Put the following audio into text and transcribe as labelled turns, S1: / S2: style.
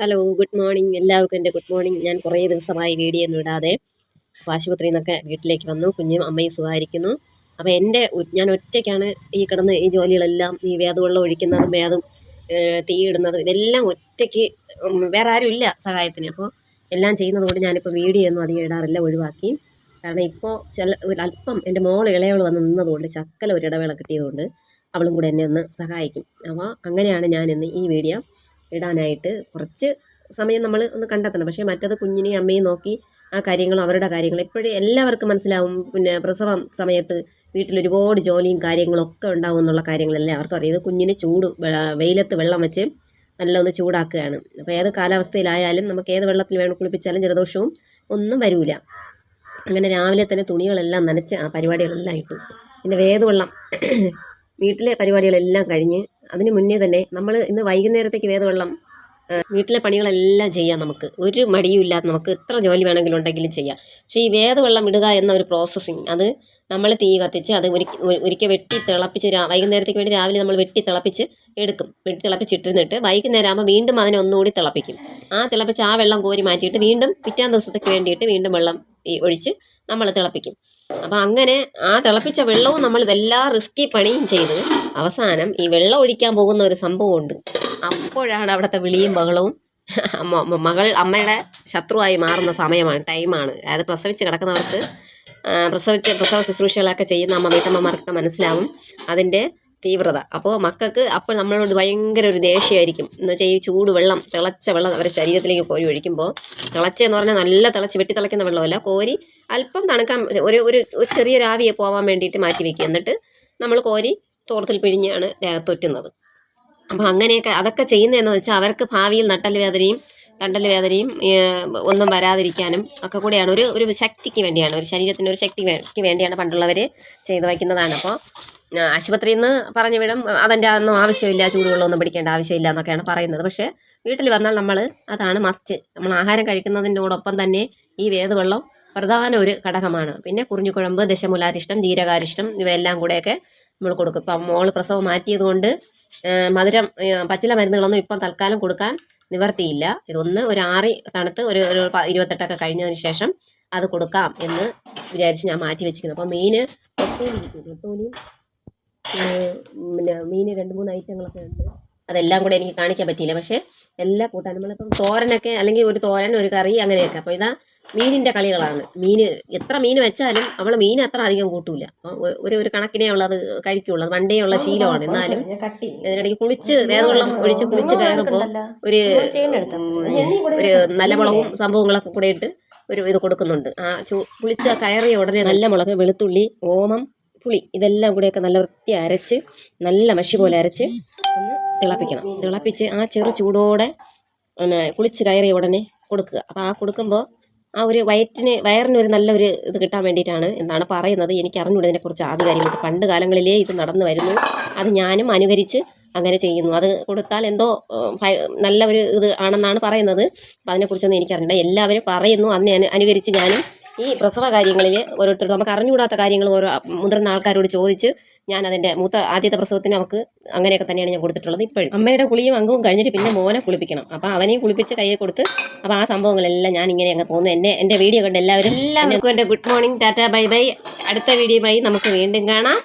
S1: Hello good morning എല്ലാവർക്കും എന്റെ good morning ഞാൻ കുറേ ദിവസമായി വീഡിയോ ഒന്നും ഇടാതെ ആശുപത്രിയിൽ നിന്നൊക്കെ വീട്ടിലേക്ക് വന്നു. കുഞ്ഞും അമ്മയും സുഖമായിരിക്കുന്നു. അപ്പോൾ എന്റെ ഞാൻ ഒറ്റയ്ക്കാണ് ഈ കിടന്ന് ഈ ജോലികളെല്ലാം ഈ വേദവെള്ളം ഒഴിക്കുന്നതും വേദം തീയിടുന്നതും ഇതെല്ലാം ഒറ്റയ്ക്ക് വേറെ ആരും ഇല്ല സഹായത്തിന്. അപ്പോൾ എല്ലാം ചെയ്യുന്നത് കൊണ്ട് ഞാനിപ്പോൾ വീഡിയോ ഒന്നും അധികം ഇടാറില്ല ഒഴിവാക്കി. കാരണം ഇപ്പോൾ ചില അല്പം എന്റെ മോൾ ഇളയവൾ വന്ന് നിന്നതുകൊണ്ട് ശക്കല ഒരു ഇടവേള കിട്ടിയതുകൊണ്ട് അവളും കൂടെ എന്നെ ഒന്ന് സഹായിക്കും. അപ്പോൾ അങ്ങനെയാണ് ഞാനിന്ന് ഈ വീഡിയോ ഇടാനായിട്ട് കുറച്ച് സമയം നമ്മൾ ഒന്ന് കണ്ടെത്തണം. പക്ഷേ മറ്റത് കുഞ്ഞിനെയും അമ്മയും നോക്കി ആ കാര്യങ്ങളും അവരുടെ കാര്യങ്ങൾ എപ്പോഴും എല്ലാവർക്കും മനസ്സിലാവും. പിന്നെ പ്രസവം സമയത്ത് വീട്ടിൽ ഒരുപാട് ജോലിയും കാര്യങ്ങളും ഒക്കെ ഉണ്ടാവും എന്നുള്ള കാര്യങ്ങളെല്ലാം അവർക്കും അറിയാം. കുഞ്ഞിന് ചൂട് വെയിലത്ത് വെള്ളം വെച്ച് നല്ല ഒന്ന് ചൂടാക്കുകയാണ്. അപ്പോൾ ഏത് കാലാവസ്ഥയിലായാലും നമുക്ക് ഏത് വെള്ളത്തിൽ വേണം കുളിപ്പിച്ചാലും ജലദോഷവും ഒന്നും വരില്ല അങ്ങനെ രാവിലെ തന്നെ തുണികളെല്ലാം നനച്ച് ആ പരിപാടികളെല്ലാം ഇട്ടു. പിന്നെ വേദവെള്ളം വീട്ടിലെ പരിപാടികളെല്ലാം കഴിഞ്ഞ് അതിന് മുന്നേ തന്നെ നമ്മൾ ഇന്ന് വൈകുന്നേരത്തേക്ക് വേദവെള്ളം വീട്ടിലെ പണികളെല്ലാം ചെയ്യാം നമുക്ക്. ഒരു മടിയും ഇല്ലാതെ നമുക്ക് എത്ര ജോലി വേണമെങ്കിലും ഉണ്ടെങ്കിലും ചെയ്യാം. പക്ഷേ ഈ വേദവെള്ളം ഇടുക എന്ന ഒരു പ്രോസസ്സിങ് അത് നമ്മൾ തീ കത്തിച്ച് അത് ഒരിക്കൽ വെട്ടി തിളപ്പിച്ച് വൈകുന്നേരത്തേക്ക് വേണ്ടി രാവിലെ നമ്മൾ വെട്ടി തിളപ്പിച്ച് എടുക്കും. വെട്ടി തിളപ്പിച്ചിട്ടിരുന്നിട്ട് വൈകുന്നേരം ആകുമ്പോൾ വീണ്ടും അതിനെ ഒന്നുകൂടി തിളപ്പിക്കും. ആ തിളപ്പിച്ച് ആ വെള്ളം കോരി മാറ്റിയിട്ട് വീണ്ടും പിറ്റാൻ ദിവസത്തേക്ക് വേണ്ടിയിട്ട് വീണ്ടും വെള്ളം ഒഴിച്ച് നമ്മൾ തിളപ്പിക്കും. അപ്പോൾ അങ്ങനെ ആ തിളപ്പിച്ച വെള്ളവും നമ്മൾ ഇതെല്ലാം റിസ്കി പണിയും ചെയ്ത് അവസാനം ഈ വെള്ളം ഒഴിക്കാൻ പോകുന്ന ഒരു സംഭവമുണ്ട് അപ്പോഴാണ് അവിടുത്തെ വിളിയും ബഹളവും. മകൾ അമ്മയുടെ ശത്രുവായി മാറുന്ന സമയമാണ് ടൈമാണ്. അതായത് പ്രസവിച്ച് കിടക്കുന്നവർക്ക് പ്രസവിച്ച് പ്രസവ ശുശ്രൂഷകളൊക്കെ ചെയ്യുന്ന അമ്മ വീട്ടമ്മമാർക്ക് മനസ്സിലാവും. അതിന്റെ തീവ്രത. അപ്പോൾ മക്കൾക്ക് അപ്പോൾ നമ്മളോട് ഭയങ്കര ഒരു ദേഷ്യമായിരിക്കും. എന്ന് വെച്ചാൽ ഈ ചൂട് വെള്ളം തിളച്ച വെള്ളം അവരുടെ ശരീരത്തിലേക്ക് കോരി ഒഴിക്കുമ്പോൾ തിളച്ചെന്ന് പറഞ്ഞാൽ നല്ല തിളച്ച് വെട്ടി തിളയ്ക്കുന്ന വെള്ളമല്ല കോരി അല്പം തണുക്കാൻ ഒരു ഒരു ചെറിയ ആവിയെ പോകാൻ വേണ്ടിയിട്ട് മാറ്റി വയ്ക്കുക എന്നിട്ട് നമ്മൾ കോരി തോർത്തിൽ പിഴിഞ്ഞാണ് തൊറ്റുന്നത് അപ്പോൾ അങ്ങനെയൊക്കെ അതൊക്കെ ചെയ്യുന്നതെന്ന് വെച്ചാൽ അവർക്ക് ഭാവിയിൽ നട്ടൽ വേദനയും തണ്ടൽ വേദനയും ഒന്നും വരാതിരിക്കാനും ഒക്കെ കൂടിയാണ്. ഒരു ഒരു ശക്തിക്ക് വേണ്ടിയാണ് ഒരു ശരീരത്തിന് ഒരു ശക്തിക്ക് വേണ്ടിയാണ് പണ്ടുള്ളവർ ചെയ്തു വയ്ക്കുന്നതാണ്. അപ്പോൾ ആശുപത്രിയിൽ നിന്ന് പറഞ്ഞു വിടും. അതിന്റെ ഒന്നും ആവശ്യമില്ല ചൂടുവെള്ളമൊന്നും പിടിക്കേണ്ട ആവശ്യമില്ല എന്നൊക്കെയാണ് പറയുന്നത്. പക്ഷേ വീട്ടിൽ വന്നാൽ നമ്മൾ അതാണ് മസ്റ്റ് നമ്മൾ ആഹാരം കഴിക്കുന്നതിനോടൊപ്പം തന്നെ ഈ വേദവെള്ളം പ്രധാന ഒരു ഘടകമാണ്. പിന്നെ കുറിഞ്ഞുകുഴമ്പ് ദശമൂലാരിഷ്ടം ജീരകാരിഷ്ടം ഇവയെല്ലാം കൂടെയൊക്കെ നമ്മൾ കൊടുക്കും. ഇപ്പം മോൾ പ്രസവം മാറ്റിയത് കൊണ്ട് മധുരം പച്ചില മരുന്നുകളൊന്നും ഇപ്പം തൽക്കാലം കൊടുക്കാൻ നിവർത്തിയില്ല. ഇതൊന്ന് ഒരു ആറി തണുത്ത് ഒരു ഒരു ഇരുപത്തെട്ടൊക്കെ കഴിഞ്ഞതിന് ശേഷം അത് കൊടുക്കാം എന്ന് വിചാരിച്ച് ഞാൻ മാറ്റി വെച്ചിരിക്കുന്നു. അപ്പോൾ ഇരിക്കും നെത്തോലിയും ഏഹ് പിന്നെ മീൻ രണ്ട് മൂന്ന് ഐറ്റങ്ങളൊക്കെ ഉണ്ട്. അതെല്ലാം കൂടെ എനിക്ക് കാണിക്കാൻ പറ്റിയില്ല. പക്ഷേ എല്ലാ കൂട്ടാനും നമ്മളിപ്പം തോരനൊക്കെ അല്ലെങ്കിൽ ഒരു തോരൻ ഒരു കറി അങ്ങനെയൊക്കെ. അപ്പോൾ ഇതാ മീനിന്റെ കളികളാണ്. മീൻ എത്ര മീൻ വെച്ചാലും അവൾ മീൻ അത്ര അധികം കൂട്ടൂല. ഒരു ഒരു കണക്കിനെ ഉള്ളത് കഴിക്കുള്ളൂ. അത് പണ്ടേ ഉള്ള ശീലമാണ്. എന്നാലും ഇതിനിടയ്ക്ക് കുളിച്ച് വേദവെള്ളം ഒഴിച്ച് കുളിച്ച് കയറുമ്പോൾ ഒരു ഒരു നല്ല മുളകും സംഭവങ്ങളൊക്കെ കൂടെ ഇട്ട് ഒരു ഇത് കൊടുക്കുന്നുണ്ട്. ആ ചു കുളിച്ച കയറിയ ഉടനെ നല്ല മുളക് വെളുത്തുള്ളി ഓമം പുളി ഇതെല്ലാം കൂടെയൊക്കെ നല്ല വൃത്തി അരച്ച് നല്ല മഷി പോലെ അരച്ച് ഒന്ന് തിളപ്പിക്കണം. തിളപ്പിച്ച് ആ ചെറു ചൂടോടെ പിന്നെ കുളിച്ച് കയറി ഉടനെ കൊടുക്കുക. അപ്പോൾ ആ കൊടുക്കുമ്പോൾ ആ ഒരു വയറ്റിന് വയറിനൊരു നല്ലൊരു ഇത് കിട്ടാൻ വേണ്ടിയിട്ടാണ് എന്നാണ് പറയുന്നത്. എനിക്ക് അറിഞ്ഞൂടെ ഇതിനെക്കുറിച്ച് ആധികാരികമായിട്ട്. പണ്ട് കാലങ്ങളിലേ ഇത് നടന്നു വരുന്നു. അത് ഞാനും അനുകരിച്ച് അങ്ങനെ ചെയ്യുന്നു. അത് കൊടുത്താൽ എന്തോ നല്ല ഒരു ഇത് ആണെന്നാണ് പറയുന്നത്. അപ്പം അതിനെക്കുറിച്ചൊന്നും എനിക്കറിയില്ല എല്ലാവരും പറയുന്നു. അതിനെ അനു അനുകരിച്ച് ഞാനും ഈ പ്രസവ കാര്യങ്ങളിൽ ഓരോരുത്തർ നമുക്ക് അറിഞ്ഞുകൂടാത്ത കാര്യങ്ങൾ ഓരോ മുതിർന്ന ആൾക്കാരോട് ചോദിച്ച് ഞാൻ അതിന്റെ മൂത്ത ആദ്യത്തെ പ്രസവത്തിന് നമുക്ക് അങ്ങനെയൊക്കെ തന്നെയാണ് ഞാൻ കൊടുത്തിട്ടുള്ളത്. ഇപ്പോഴും. അമ്മയുടെ കുളിയും അംഗവും കഴിഞ്ഞിട്ട് പിന്നെ മോനെ കുളിപ്പിക്കണം. അപ്പോൾ അവനെയും കുളിപ്പിച്ച് കയ്യിൽ കൊടുത്ത് അപ്പോൾ ആ സംഭവങ്ങളെല്ലാം ഞാൻ ഇങ്ങനെ അങ്ങ് പോകുന്നു. എന്നെ എന്റെ വീഡിയോ കണ്ട് എല്ലാവരും എല്ലാവർക്കും എന്റെ good morning tata bye bye. അടുത്ത വീഡിയോയുമായി നമുക്ക് വീണ്ടും കാണാം.